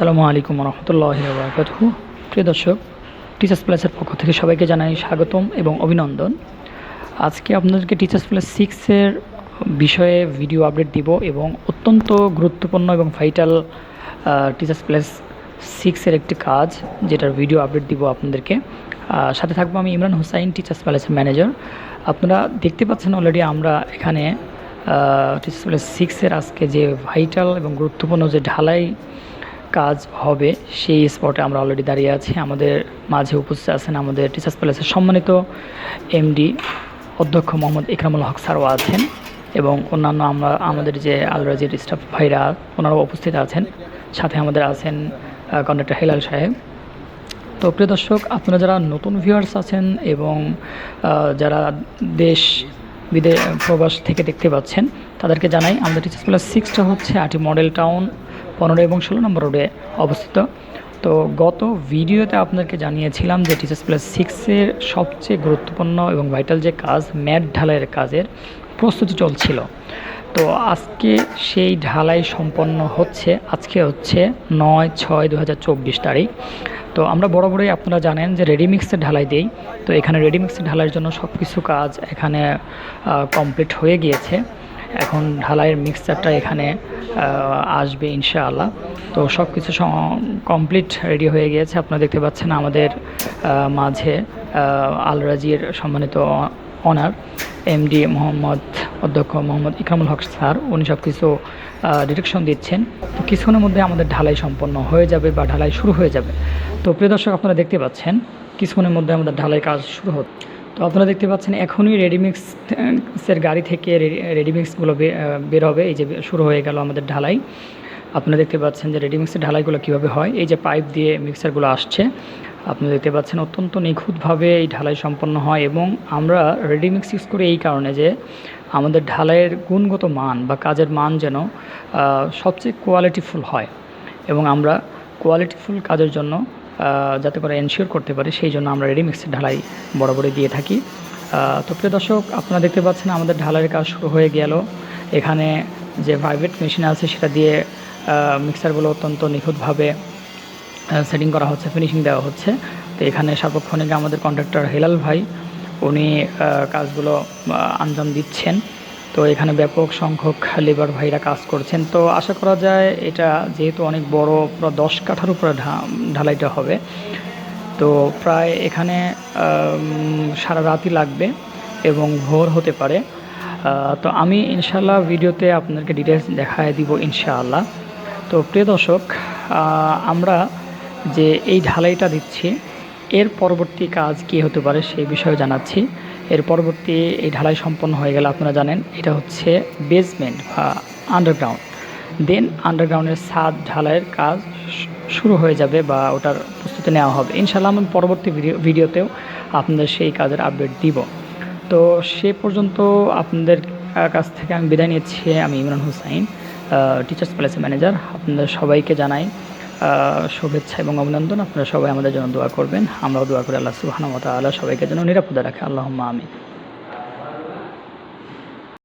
আসসালামু আলাইকুম রহমতুল্লাহ বরকাত প্রিয় দর্শক টিচার্স প্লাসের পক্ষ থেকে সবাইকে জানাই স্বাগতম এবং অভিনন্দন। আজকে আপনাদেরকে টিচার্স প্লাস সিক্সের বিষয়ে ভিডিও আপডেট দিব এবং অত্যন্ত গুরুত্বপূর্ণ এবং ভাইটাল টিচার্স প্লাস সিক্সের একটি কাজ যেটার ভিডিও আপডেট দিব আপনাদেরকে। সাথে থাকব আমি ইমরান হুসাইন টিচার্স প্যালেসের ম্যানেজার আপনারা দেখতে পাচ্ছেন অলরেডি আমরা এখানে টিচার্স প্যালেস সিক্সের আজকে যে ভাইটাল এবং গুরুত্বপূর্ণ যে ঢালাই কাজ হবে, সেই স্পটে আমরা অলরেডি দাঁড়িয়ে আছি। আমাদের মাঝে উপস্থিত আছেন আমাদের টিচার্স প্যালেসের সম্মানিত এমডি অধ্যক্ষ মোহাম্মদ ইকরামুল হক স্যারও আছেন এবং অন্যান্য আমরা, আমাদের যে আলরাজির স্টাফ ভাইরা ওনারাও উপস্থিত আছেন। সাথে আমাদের আছেন কন্ডাক্টর হেলাল সাহেব। তো প্রিয় দর্শক, আপনারা যারা নতুন ভিউয়ার্স আছেন এবং যারা দেশ বিদে, প্রবাস থেকে দেখতে পাচ্ছেন, তাদেরকে জানাই আমাদের টিচার্স প্লাস সিক্সটা হচ্ছে আটি মডেল টাউন পনেরো এবং ষোলো নম্বর রোডে অবস্থিত। তো গত ভিডিওতে আপনাদেরকে জানিয়েছিলাম যে টিচার্স প্লাস সিক্সের সবচেয়ে গুরুত্বপূর্ণ এবং ভাইটাল যে কাজ, ম্যাট ঢালাইয়ের কাজের প্রস্তুতি চলছিল। তো আজকে সেই ঢালাই সম্পন্ন হচ্ছে, আজকে হচ্ছে নয় ছয় দু তারিখ। তো আমরা বরাবরই আপনারা জানেন যে রেডিমিক্সের ঢালাই দেই। তো এখানে রেডিমিক্সের ঢালাইয়ের জন্য সব কিছু কাজ এখানে কমপ্লিট হয়ে গিয়েছে। এখন ঢালাইয়ের মিক্সচারটা এখানে আসবে ইনশাআল্লাহ। তো সব কিছু কমপ্লিট রেডি হয়ে গিয়েছে। আপনারা দেখতে পাচ্ছেন আমাদের মাঝে আলরাজির সম্মানিত অনার এমডি মোহাম্মদ, অধ্যক্ষ মোহাম্মদ ইকরামুল হক স্যার, উনি সব কিছু ডিরেকশন দিচ্ছেন। তো কিছুক্ষণের মধ্যে আমাদের ঢালাই সম্পন্ন হয়ে যাবে বা ঢালাই শুরু হয়ে যাবে। তো প্রিয় দর্শক, আপনারা দেখতে পাচ্ছেন, কিছুক্ষণের মধ্যে আমাদের ঢালাই কাজ শুরু হচ্ছে। তো আপনারা দেখতে পাচ্ছেন এখনই রেডিমিক্সের গাড়ি থেকে রেডিমিক্সগুলো বের হবে। এই যে শুরু হয়ে গেল আমাদের ঢালাই। আপনারা দেখতে পাচ্ছেন যে রেডিমিক্সের ঢালাইগুলো কীভাবে হয়। এই যে পাইপ দিয়ে মিক্সারগুলো আসছে, আপনারা দেখতে পাচ্ছেন অত্যন্ত নিখুঁতভাবে এই ঢালাই সম্পন্ন হয় এবং আমরা রেডিমিক্স ইউজ করি এই কারণে যে আমাদের ঢালাইয়ের গুণগত মান বা কাজের মান যেন সবচেয়ে কোয়ালিটিফুল হয় এবং আমরা কোয়ালিটিফুল কাজের জন্য যাতে করে এনশিওর করতে পারি, সেই জন্য আমরা রেডিমিক্সের ঢালাই বরাবরই দিয়ে থাকি। তো প্রিয় দর্শক, আপনারা দেখতে পাচ্ছেন আমাদের ঢালাইয়ের কাজ শুরু হয়ে গেল। এখানে যে ভাইব্রেট মেশিন আছে, সেটা দিয়ে মিক্সারগুলো অত্যন্ত নিখুঁতভাবে সেটিং করা হচ্ছে ফিনিশিং দেওয়া হচ্ছে। তো এখানে সার্বক্ষণিক আমাদের কন্ট্রাক্টর হেলাল ভাই, উনি কাজগুলো আঞ্জাম দিচ্ছেন। তো এখানে ব্যাপক সংখ্যক লেবার ভাইরা কাজ করছেন। তো আশা করা যায় এটা যেহেতু অনেক বড় পুরো দশ কাঠার উপরে ঢালাইটা হবে। তো প্রায় এখানে সারা রাতই লাগবে এবং ভোর হতে পারে। তো আমি ইনশাল্লাহ ভিডিওতে আপনাদেরকে ডিটেলস দেখায় দিব ইনশাআল্লাহ। তো প্রিয় দর্শক আমরা যে এই ঢালাইটা দিচ্ছি এর পরবর্তী কাজ কী হতে পারে সেই বিষয়ে জানাচ্ছি। এর পরবর্তী এই ঢালাই সম্পন্ন হয়ে গেলে আপনারা জানেন, এটা হচ্ছে বেসমেন্ট বা আন্ডারগ্রাউন্ড দেন আন্ডারগ্রাউন্ডের ছাদ ঢালাইয়ের কাজ শুরু হয়ে যাবে বা ওটার প্রস্তুতি নেওয়া হবে। ইনশাল্লাহ আমি পরবর্তী ভিডিও, ভিডিওতেও আপনাদের সেই কাজের আপডেট দিব। তো সে পর্যন্ত আপনাদের কাছ থেকে আমি বিদায় নিচ্ছি। আমি ইমরান হুসাইন টিচার্স প্যালেসের ম্যানেজার আপনাদের সবাইকে জানাই শুভেচ্ছা এবং অভিনন্দন। আপনারা সবাই আমাদের জন্য দোয়া করবেন। আমরাও দোয়া করি আল্লাহ সুহানমতা আল্লাহ সবাইকে যেন নিরাপদে রাখে। আল্লাহ আমি